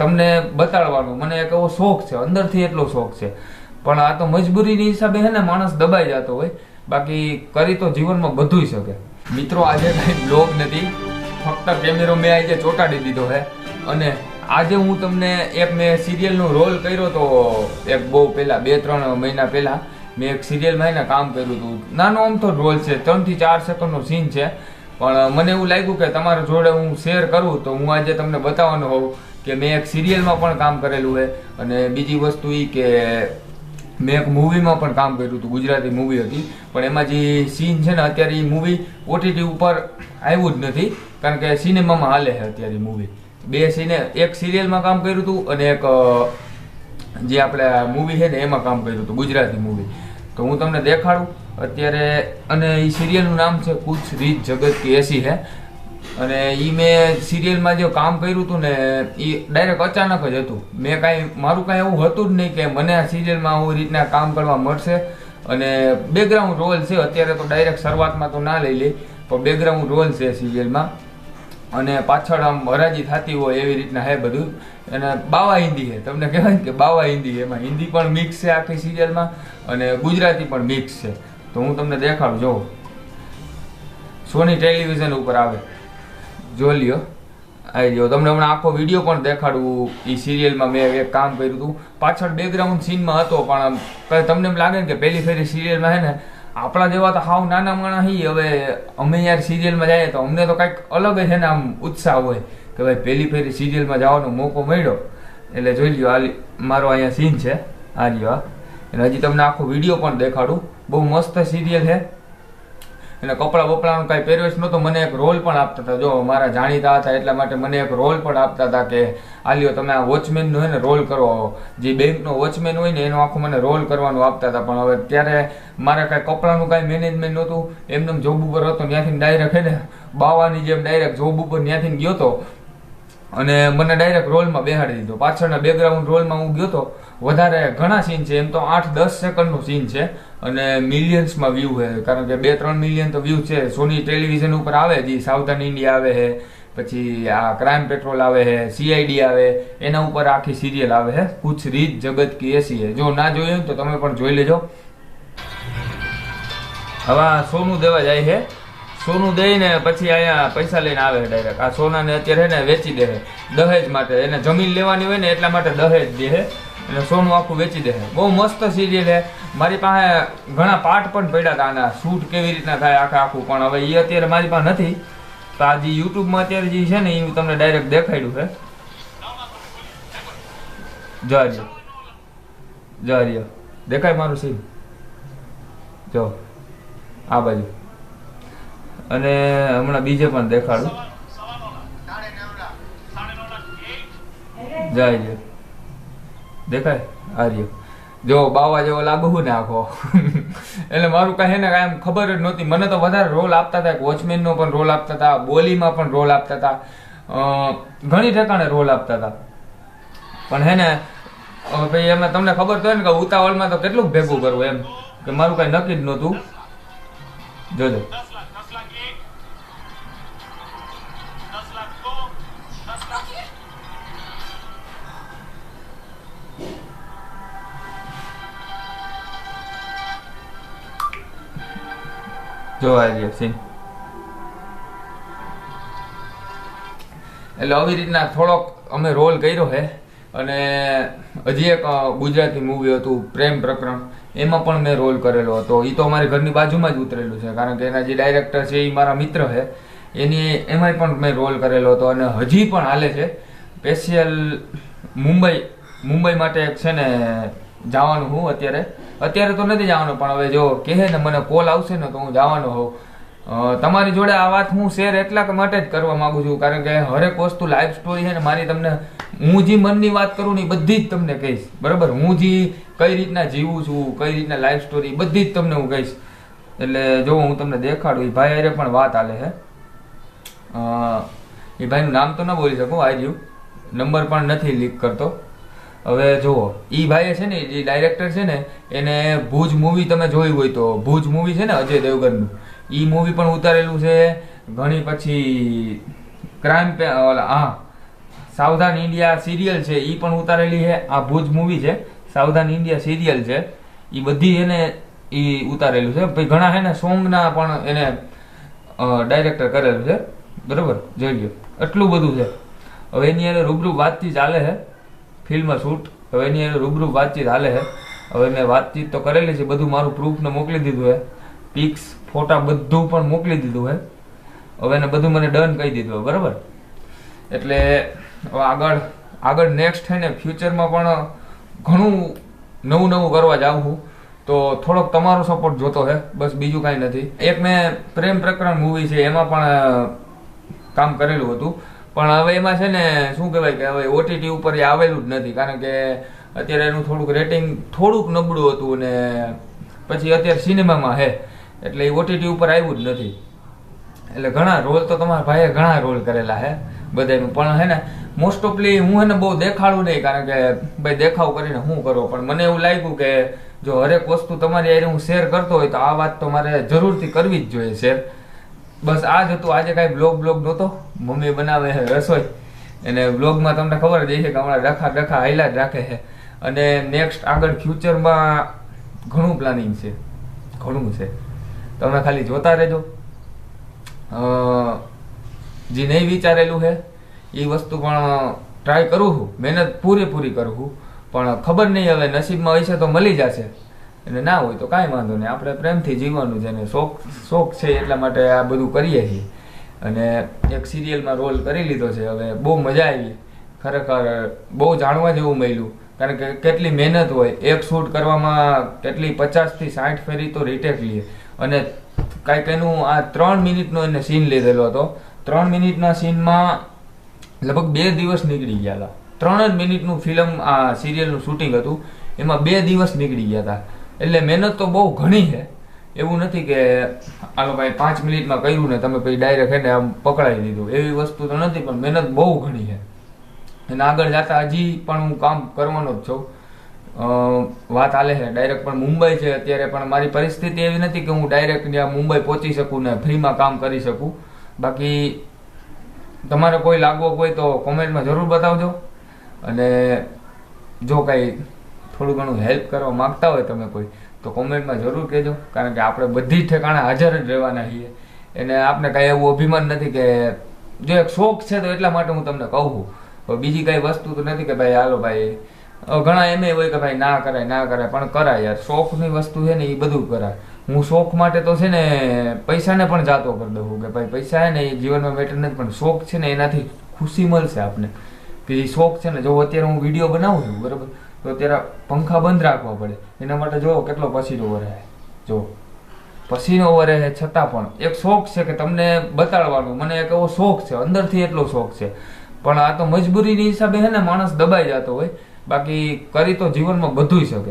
તમને બતાડવાનો. મને એક એવો શોખ છે, અંદરથી એટલો શોખ છે. પણ આ તો મજબૂરીની હિસાબે હે ને માણસ દબાઈ જતો હોય. બાકી કરી તો જીવનમાં બધુંય શકે. મિત્રો, આજે કઈ બ્લોગ નથી. ફક્ત કેમેરો મેં આજે ચોંટાડી દીધો છે અને આજે હું તમને એક મેં સિરિયલનો રોલ કર્યો તો એક બહુ પહેલા, બે, ત્રણ મહિના પહેલાં મેં એક સિરિયલમાં એને કામ કર્યું હતું. નાનો આમ તો રોલ છે, ત્રણથી ચાર સેકન્ડનો સીન છે. પણ મને એવું લાગ્યું કે તમારા જોડે હું શેર કરું તો હું આજે તમને બતાવવાનો હોઉં. કે મેં એક સિરિયલમાં પણ કામ કરેલું છે અને બીજી વસ્તુ એ કે મેં એક મૂવીમાં પણ કામ કર્યું હતું, ગુજરાતી મૂવી હતી. પણ એમાં જે સીન છે ને, અત્યારે એ મૂવી ઓટીટી ઉપર આવ્યું જ નથી. કારણ કે સિનેમામાં હાલે છે અત્યારે મૂવી. બે સિને, એક સિરિયલમાં કામ કર્યું હતું અને એક જે આપણે મૂવી છે ને, એમાં કામ કર્યું હતું, ગુજરાતી મૂવી. તો હું તમને દેખાડું. અત્યારે, અને એ સિરિયલનું નામ છે કુછ રીત જગત કે એસી હે. અને એ મેં સિરિયલમાં જે કામ કર્યું હતું ને એ ડાયરેક્ટ અચાનક જ હતું. મેં કાંઈ, મારું કાંઈ એવું હતું જ નહીં કે મને આ સિરિયલમાં આવું રીતના કામ કરવા મળશે. અને બેકગ્રાઉન્ડ રોલ છે, અત્યારે તો ડાયરેક્ટ શરૂઆતમાં તો ના લઈ લે, પણ બેકગ્રાઉન્ડ રોલ છે સિરિયલમાં અને પાછળ આમ હરાજી થતી હોય એવી રીતના હે બધું. અને બાવા હિન્દી છે તમને કહેવાય કે બાવા હિન્દી એમાં હિન્દી પણ મિક્સ છે આખી સિરિયલમાં અને ગુજરાતી પણ મિક્સ છે. તો હું તમને દેખાડું જોઉં સોની ટેલિવિઝન ઉપર આવે. જો લ્યો. આવી રહ્યો તમને હમણાં આખો વીડિયો પણ દેખાડું. એ સિરિયલમાં મેં એક કામ કર્યું હતું. પાછળ બેકગ્રાઉન્ડ સીનમાં હતો, પણ તમને એમ લાગે ને કે પહેલી ફેરી સિરિયલમાં હે ને, આપણા જેવા તો હાવ નાના માણા હી. હવે અમે યાર સિરિયલમાં જઈએ તો અમને તો કંઈક અલગ જ છે ને આમ ઉત્સાહ હોય કે ભાઈ પહેલી ફેરી સિરિયલમાં જવાનો મોકો મળ્યો. એટલે જોઈ લ્યો, આ મારો અહીંયા સીન છે. આ લ્યો અને હજી તમને આખો વીડિયો પણ દેખાડું. બહુ મસ્ત સિરિયલ છે અને કપડાં બપડાનું કાંઈ પહેરવેશ નહોતો. મને એક રોલ પણ આપતા હતા. જો મારા જાણીતા હતા એટલા માટે મને એક રોલ પણ આપતા હતા કે, આલ્યો, તમે આ વોચમેનનો હોય ને રોલ કરો જે બેંકનો વોચમેન હોય ને, એનો આખો મને રોલ કરવાનું આપતા હતા. પણ હવે ત્યારે મારે કાંઈ કપડાનું કાંઈ મેનેજમેન્ટ નહોતું. એમને જોબ ઉપર હતો, ત્યાંથી ડાયરેક્ટ હે ને, બાવાની જેમ ડાયરેક્ટ જોબ ઉપર ત્યાંથી ગયો હતો અને મને ડાયરેક્ટ રોલમાં બેહાડી દીધો. પાછળના બેકગ્રાઉન્ડ રોલમાં હું ગયો તો વધારે ઘણા સીન છે. એમ તો આઠ, દસ સેકન્ડનો સીન છે અને મિલિયન્સમાં વ્યૂ છે કારણ કે બે, ત્રણ મિલિયન તો વ્યૂ છે. સોની ટેલિવિઝન ઉપર આવે જે સાવધાન ઇન્ડિયા આવે છે. પછી આ ક્રાઇમ પેટ્રોલ આવે છે. સીઆઈડી આવે. એના ઉપર આખી સિરિયલ આવે છે. કુછ રીત જગત કી એસી છે જો ના જોયું તો તમે પણ જોઈ લેજો. હવે સોનું દેવા જાય છે. સોનું દઈને પછી અહીંયા પૈસા લઈને આવે ડાયરેક્ટ આ સોનાને અત્યારે ને વેચી દે. દહેજ માટે. એને જમીન લેવાની હોય ને એટલા માટે દહેજ દે અને સોનું આખું વેચી દે બહુ મસ્ત સિરિયલ છે. મારી પાસે ઘણા પાર્ટ પણ પડ્યા હતા. આના શૂટ કેવી રીતના થાય આખા આખું. પણ હવે એ અત્યારે મારી પાસે નથી. તો આ જે યુટ્યુબમાં અત્યારે જે છે ને એ તમને ડાયરેક્ટ દેખાડ્યું છે. જો રહ્યો. દેખાય મારું સીન જો. આ બાજુ. અને હમણાં બીજે પણ દેખાડું. જાય છે. દેખાય? આ રહ્યો. જો બાવા જેવો લાગુ હું ને આખો. એટલે મારું કાંઈ ને કાંઈ ખબર જ નહોતી. મને તો વધારે રોલ આપતા હતા વોચમેનનો પણ રોલ આપતા હતા, બોલીમાં પણ રોલ આપતા હતા. ઘણી ઠેકાણે રોલ આપતા હતા. પણ હે ને ભાઈ, એમાં તમને ખબર તો હોય ને કે ઉતાવળમાં તો કેટલું ભેગું કરવું એમ. કે મારું કાંઈ નક્કી જ નહોતું. જોજો. જો આ રહ્યો સીન એટલે આવી રીતના થોડોક અમે રોલ કર્યો છે. અને હજી એક ગુજરાતી મૂવી હતું, પ્રેમ પ્રકરણ. એમાં પણ મેં રોલ કરેલો હતો. એ તો અમારી ઘરની બાજુમાં જ ઉતરેલું છે, કારણ કે એના જે ડાયરેક્ટર છે એ મારા મિત્ર છે. એની, એમાંય પણ મેં રોલ કરેલો હતો. અને હજી પણ હાલે છે. સ્પેશિયલ મુંબઈ મુંબઈ માટે એક છે ને, જવાનું હું અત્યારે. અત્યારે તો નથી જવાનું, પણ હવે જો કહે ને મને કોલ આવશે ને તો હું જવાનો હોઉં. તમારી જોડે આ વાત હું શેર એટલા માટે જ કરવા માંગુ છું, કારણ કે હરેક વસ્તુ લાઈફ સ્ટોરી છે ને, મારી તમને હું જે મનની વાત કરું ને એ બધી જ તમને કહીશ. બરાબર? હું જે કઈ રીતના જીવું છું, કઈ રીતના લાઈફ સ્ટોરી બધી જ તમને હું કહીશ. એટલે જો હું તમને દેખાડું, એ ભાઈ અરે પણ વાત હાલે છે એ ભાઈનું નામ તો ન બોલી શકું આ રહ્યું. નંબર પણ નથી લીક કરતો. હવે જુઓ એ ભાઈએ છે ને, જે ડાયરેક્ટર છે ને, એને ભુજ મૂવી તમે જોઈ હોય તો, ભુજ મૂવી છે ને, અજય દેવગનનું એ મૂવી પણ ઉતારેલું છે ઘણી પછી ક્રાઇમ હા, સાવધાન ઇન્ડિયા સિરિયલ છે એ પણ ઉતારેલી છે. આ ભુજ મૂવી છે, સાવધાન ઇન્ડિયા સિરિયલ છે. એ બધી એને એ ઉતારેલું છે. પછી ઘણા છે ને, સોંગના પણ એને ડાયરેક્ટર કરેલું છે. બરાબર? જોઈ લો એટલું બધું છે. હવે એની અંદર રૂબરૂ વાતથી ચાલે છે. Film shoot. હવે એની રૂબરૂ વાતચીત હાલે છે. હવે મેં વાતચીત તો કરેલી છે, બધું મારું પ્રૂફને મોકલી દીધું છે. પિક્સ ફોટા બધું પણ મોકલી દીધું છે. હવે એને બધું મને ડન કહી દીધું હોય બરાબર? એટલે હવે આગળ આગળ નેક્સ્ટ છે ને ફ્યુચરમાં પણ ઘણું નવું નવું કરવા જાઉં છું. તો થોડોક તમારો સપોર્ટ જોતો છે, બસ બીજું કાંઈ નથી. એક મેં પ્રેમ પ્રકરણ મૂવી છે, એમાં પણ કામ કરેલું હતું. પણ હવે એમાં છે ને શું કહેવાય કે હવે ઓટીટી ઉપર આવેલું જ નથી. કારણ કે અત્યારે એનું થોડુંક રેટિંગ થોડુંક નબળું હતું અને પછી અત્યારે સિનેમામાં હે. એટલે એ ઓટીટી ઉપર આવ્યું જ નથી. એટલે ઘણા રોલ તો તમારા ભાઈએ ઘણા રોલ કરેલા હે બધાનું પણ હે ને મોસ્ટ ઓફલી હું એને બહુ દેખાડું નહીં. કારણ કે ભાઈ દેખાવ કરીને શું કરો. પણ મને એવું લાગ્યું કે જો હરેક વસ્તુ તમારી હારે હું શેર કરતો હોય તો આ વાત તો મારે જરૂરથી કરવી જ જોઈએ શેર બસ આ જ હતું. આજે કાંઈ બ્લોગ બ્લોગ નહોતો? મમ્મી બનાવે છે રસોઈ. અને બ્લોગમાં તમને ખબર જ છે કે હમણાં ડખા ડખા હાઈલા જ રાખે છે. અને નેક્સ્ટ આગળ ફ્યુચરમાં ઘણું પ્લાનિંગ છે. ઘણું છે. તમે ખાલી જોતા રહેજો. જે નહીં વિચારેલું છે, એ વસ્તુ પણ ટ્રાય કરું છું. મહેનત પૂરેપૂરી કરું છું. પણ ખબર નહીં હવે નસીબમાં હોય છે તો મળી જશે. અને ના હોય તો કાંઈ વાંધો નહીં. આપણે પ્રેમથી જીવવાનું છે અને શોખ શોખ છે એટલા માટે આ બધું કરીએ છીએ. અને એક સિરિયલમાં રોલ કરી લીધો છે. હવે બહુ મજા આવી. ખરેખર બહુ જાણવા જેવું મળ્યું. કારણ કે કેટલી મહેનત હોય. એક શૂટ કરવામાં કેટલી પચાસથી સાઠ ફેરી તો રીટેક લઈએ. અને કાંઈક એનું આ ત્રણ મિનિટનો એને સીન લીધેલો હતો. ત્રણ મિનિટના સીનમાં લગભગ બે દિવસ નીકળી ગયા હતા. ત્રણ જ મિનિટનું ફિલ્મ આ સિરિયલનું શૂટિંગ હતું. એમાં બે દિવસ નીકળી ગયા હતા. એટલે મહેનત તો બહુ ઘણી છે. એવું નથી કે આનો ભાઈ પાંચ મિનિટમાં કર્યું ને તમે પછી ડાયરેક્ટ એને આમ પકડાઈ દીધું. એવી વસ્તુ તો નથી, પણ મહેનત બહુ ઘણી છે. અને આગળ જતા હજી પણ હું કામ કરવાનો જ છું. વાત હાલે છે. ડાયરેક્ટ પણ મુંબઈ છે અત્યારે, પણ મારી પરિસ્થિતિ એવી નથી કે હું ડાયરેક્ટ ત્યાં મુંબઈ પહોંચી શકું ને ફ્રીમાં કામ કરી શકું. બાકી તમારે કોઈ લાગવો હોય તો કોમેન્ટમાં જરૂર બતાવજો. અને જો કાંઈ થોડું ઘણું હેલ્પ કરવા માંગતા હોય તમે કોઈ તો કોમેન્ટમાં જરૂર કહેજો, કારણ કે આપણે બધી જ ઠેકાણે હાજર જ રહેવાના છીએ. એને આપણે કાંઈ એવું અભિમાન નથી કે જો એક શોખ છે તો એટલા માટે હું તમને કહું છું. બીજી કાંઈ વસ્તુ તો નથી કે ભાઈ, હાલો ભાઈ ઘણા એમ હોય કે ભાઈ, ના કરાય ના કરાય, પણ કરાય યાર. શોખની વસ્તુ છે ને એ બધું કરાય. હું શોખ માટે તો છે ને પૈસાને પણ જાતો કરી દઉં કે ભાઈ, પૈસા છે ને એ જીવનમાં મેટર નથી, પણ શોખ છે ને એનાથી ખુશી મળશે આપને. કે શોખ છે ને, જો અત્યારે હું વીડિયો બનાવું છું, બરાબર? તો ત્યારે પંખા બંધ રાખવા પડે. એના માટે જો કેટલો પસીનો વરે જો પસીનો વરે છતાં પણ. એક શોખ છે કે તમને બતાડવાનો. મને એક એવો શોખ છે. અંદરથી એટલો શોખ છે. પણ આ તો મજબૂરીની હિસાબે છે ને માણસ દબાઈ જતો હોય. બાકી કરી તો જીવનમાં બધું શકે.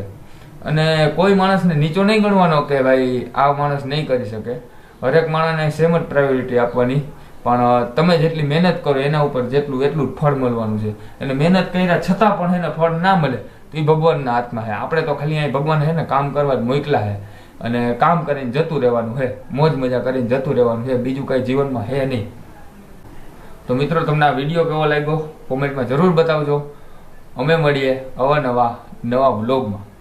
અને કોઈ માણસને નીચો નહીં ગણવાનો કે ભાઈ આ માણસ નહીં કરી શકે. હરેક માણસને સેમ જ પ્રાયોરિટી આપવાની. પણ તમે જેટલી મહેનત કરો એના ઉપર જેટલું એટલું ફળ મળવાનું છે. એટલે મહેનત કર્યા છતાં પણ એને ફળ ના મળે. તો એ ભગવાનના હાથમાં છે આપણે તો ખાલી અહીં ભગવાન છે ને કામ કરવા મોકલા છે અને કામ કરીને જતું રહેવાનું છે મોજ મજા કરીને જતું રહેવાનું છે બીજું કાંઈ જીવનમાં છે નહીં. તો મિત્રો, તમને આ વીડિયો કેવો લાગ્યો? કોમેન્ટમાં જરૂર બતાવજો. અમે મળીએ અવાનવા નવા બ્લોગમાં